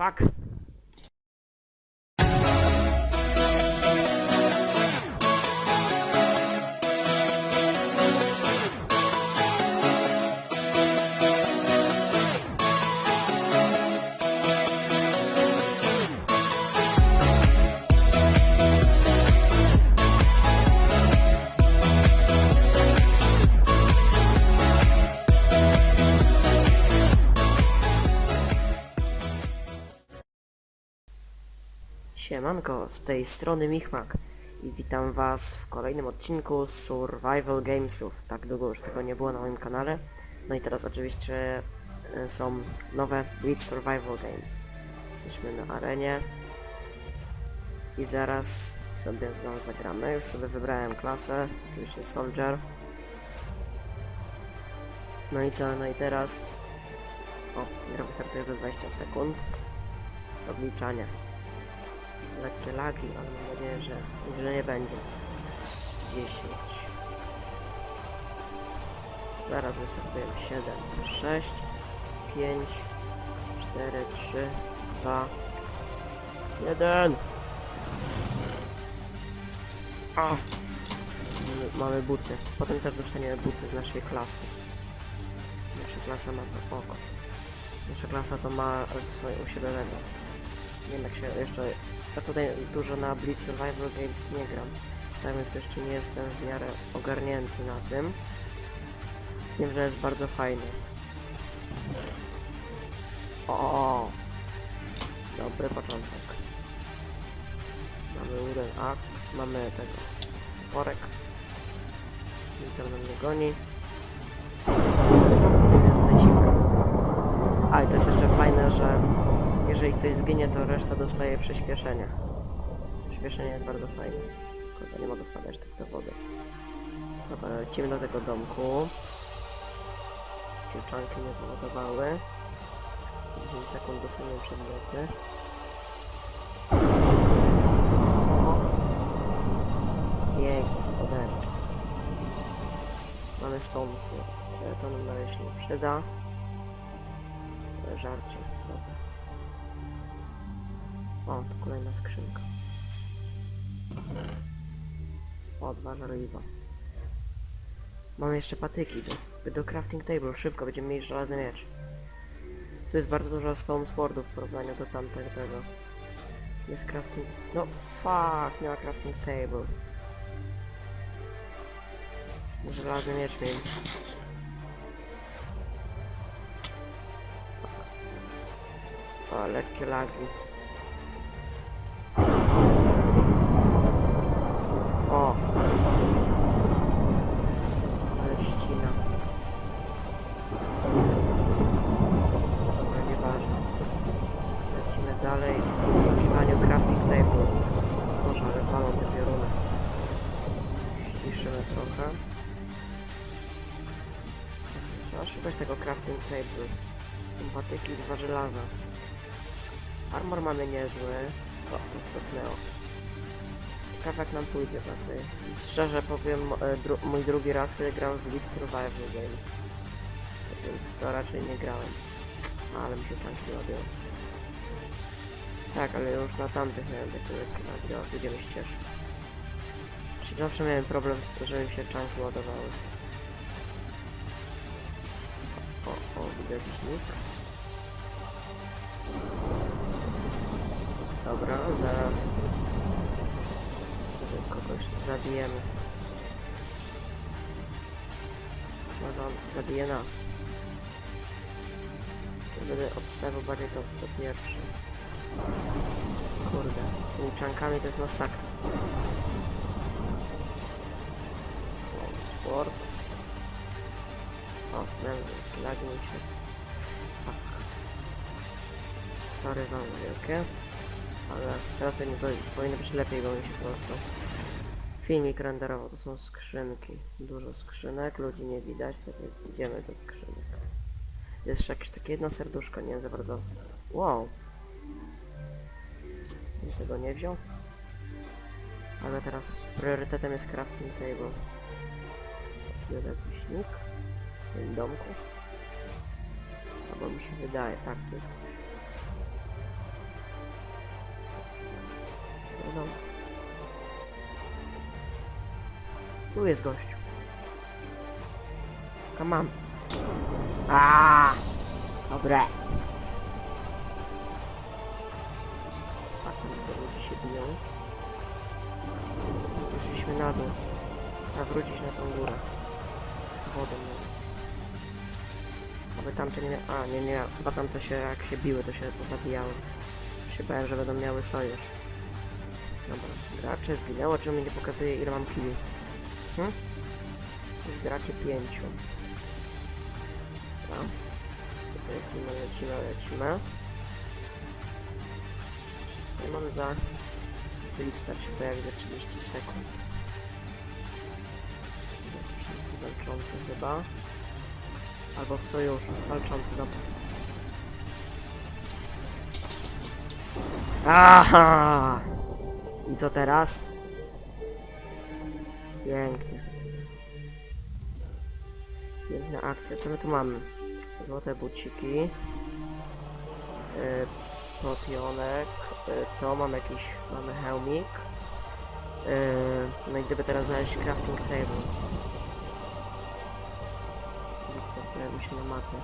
Fuck. Siemanko, z tej strony Michmak i witam was w kolejnym odcinku z Survival Gamesów. Tak długo już tego nie było na moim kanale. No i teraz oczywiście e, są nowe Blitz Survival Games. Jesteśmy na arenie i zaraz sobie znowu zagramy. Już sobie wybrałem klasę, oczywiście Soldier. No i co, no i teraz... O, gra wystartuje za 20 sekund. Z obliczania lekkie lagi, ale mam nadzieję, że źle nie będzie. 10. Zaraz wystartujemy 7, 6, 5, 4, 3, 2, 1. A! Mamy, buty. Potem też dostaniemy buty z naszej klasy. Nasza klasa ma to oko. Nasza klasa to ma swoje u siebie level. Nie wiem jak się jeszcze... Ja tutaj dużo na Blitz Survival Games nie gram. Tak więc jeszcze nie jestem w miarę ogarnięty na tym. Wiem, że jest bardzo fajny. O, Dobry początek. Mamy jeden akt, mamy tego porek. Nic nam nie goni. A i to jest jeszcze fajne, że jeżeli ktoś zginie, to reszta dostaje przyspieszenie. Przyspieszenie jest bardzo fajne. Kurde, nie mogę wpadać tak do wody. Dobra, lecimy do tego domku. Cielczanki nie załadowały. 10 sekund dostaniemy przedmioty. O! Pięknie, spodenki. Mamy. E, To nam na razie nie przyda. Żarcie, dobra. O, to kolejna skrzynka. O, dwa żarliwa. Mamy jeszcze patyki do, do crafting table. Szybko będziemy mieli żelazny miecz. Tu jest bardzo dużo stone swordów w porównaniu do tamtego. Jest crafting... No fuck, ma crafting table. Żelazny miecz mieli. O, lekkie lagi. Trochę. Trzeba szukać tego crafting table. Są patyki i dwa żelaza. Armor mamy niezły. O, to cofnęło. Ciekawe jak nam pójdzie tej. Szczerze powiem, e, dru mój drugi raz, kiedy grałem w Blitz Survival Games. Więc to raczej nie grałem. Ale mi się tanki robią. Tak, ale już na tamtych miałem takie lekkie lagi. O, będziemy ścieżkę. Zawsze miałem problem, z, żeby mi się czanki ładowały. O, o, widzę jakiś nick. Dobra, zaraz sobie kogoś zabijemy. Może on zabije nas. Będę obstawiał bardziej to, to pierwsze. Kurde, tymi to jest masakra. Sport. O, mi się. Fuck. Sorry wam wielkie. Ale teraz powinno, powinno być lepiej, bo mi się prosto filmik renderował. To są skrzynki. Dużo skrzynek, ludzi nie widać, tak więc idziemy do skrzynek. Jest jakieś takie jedno serduszko, nie wiem za bardzo. Wow. Nikt tego nie wziął. Ale teraz priorytetem jest crafting table jest jakiś śnieg w tym domku. Albo mi się wydaje, tak to jest. No, no. Tu jest gość. Come on. Aaaa! Dobre. Tak, widzę, ludzie się biją. Zeszliśmy na dół. Trzeba wrócić na tą górę. Wodą. No. Aby tamte nie mia... A, nie, nie. Chyba tamte się, jak się biły, to się pozabijały. Się bałem, że będą miały sojusz. Dobra. Gracze zginęło, czemu mi nie pokazuje ile mam kili? Hm? Gracie pięciu. Dobra. Lecimy, lecimy, lecimy. Co mamy za... Blitzdar się pojawi za 30 sekund. Walczący chyba. Albo w sojuszu. Walczący, dobra. Aha! I co teraz? Pięknie. Piękna akcja. Co my tu mamy? Złote buciki. Yy. Yy, to mam jakiś... Mamy hełmik. Yy, no i gdyby teraz znaleźć crafting table. Nie pojawił się na mapie.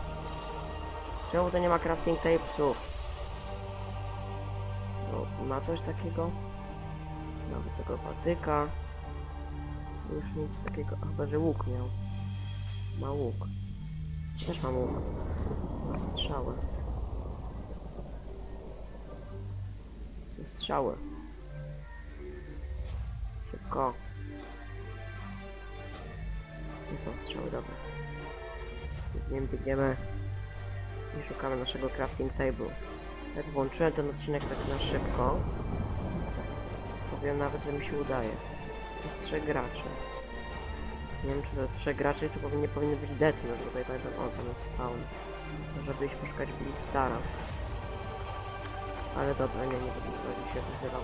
Czemu to nie ma crafting tablesów? No, ma coś takiego? Nawet tego patyka. Już nic takiego, chyba że łuk miał. Ma łuk. Też mam łuk. Ma strzały. Ze strzały. Szybko. Nie są strzały, dobra. Biegniemy, biegniemy. I szukamy naszego crafting table. Jak włączyłem ten odcinek tak na szybko, powiem nawet, że mi się udaje. Jest trzech graczy. Nie wiem, czy to trzech graczy, to powinien, nie powinny być dety, no tutaj pamiętam, o, tam jest spawn. Żeby iść poszukać Blitzstara. Ale dobra, nie, nie będę się wychylał.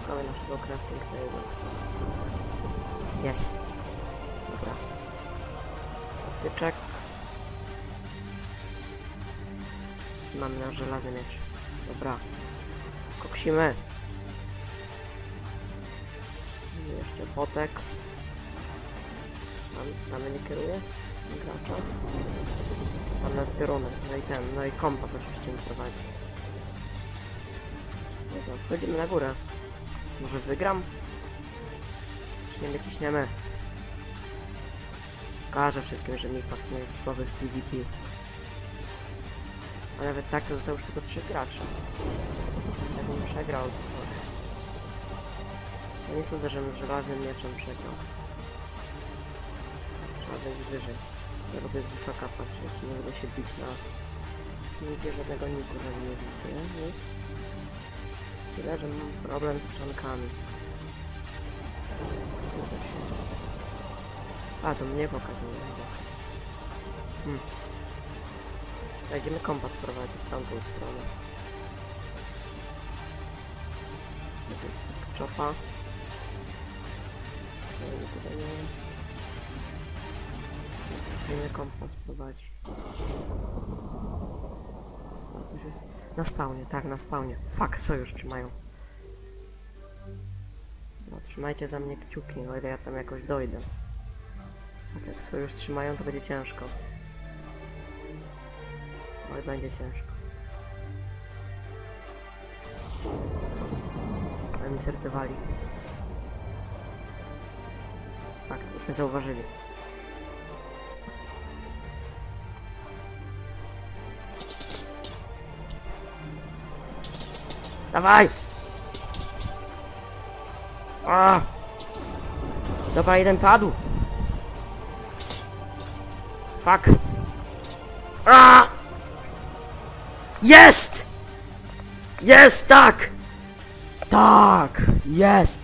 Szukamy naszego crafting table. Jest. Dobra. Patyczek. Mamy nasz żelazny miecz. Dobra. Koksimy. Jeszcze potek. Tam, tam nie kieruje? Gracza. Mamy piorunek, no i ten, no i kompas oczywiście mi prowadzi. To wchodzimy na górę. Może wygram? Ciśniemy, ciśniemy. Pokażę wszystkim, że Mipak nie jest słaby w PvP. A nawet tak to zostało już tylko trzy gracze. Jakbym przegrał, to? Ja nie sądzę, żebym żelaznym mieczem przegrał. Trzeba być wyżej. Ja lubię z wysoka patrzeć, nie będę się bić na... Nie widzę żadnego niku, że nie widzę. Tyle, że mam problem z czonkami. A, to mnie pokazuje. Hmm. Będziemy kompas prowadzić w tamtą stronę. Czopa. No Będziemy kompas prowadzić. Na spawnie, tak, na spawnie. Fuck, sojusz trzymają. No, trzymajcie za mnie kciuki, o ile ja tam jakoś dojdę. Jak sojusz trzymają, to będzie ciężko. Oj, będzie ciężko. Ale mi serce wali. Tak, byśmy zauważyli. Dawaj! A! Dobra, jeden padł. Fuck. A! Jest! Jest, tak! Tak, jest!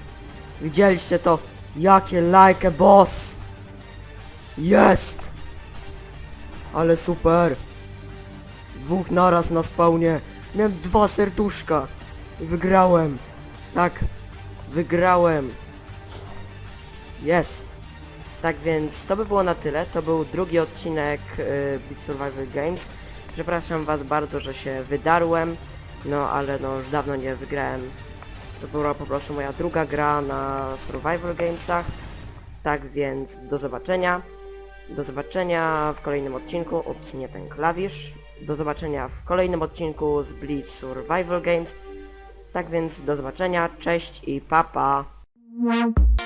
Widzieliście to? Jakie like a boss! Jest! Ale super! Dwóch naraz na spawnie. Miałem dwa serduszka. I wygrałem. Tak, wygrałem. Jest. Tak więc to by było na tyle. To był drugi odcinek y, Beat Survivor Games. Przepraszam was bardzo, że się wydarłem. No ale no już dawno nie wygrałem To była po prostu moja druga gra na Survival Gamesach. Tak więc do zobaczenia. Do zobaczenia w kolejnym odcinku. Ups, nie ten klawisz. Do zobaczenia w kolejnym odcinku z Blitz Survival Games. Tak więc do zobaczenia. Cześć i papa. Pa.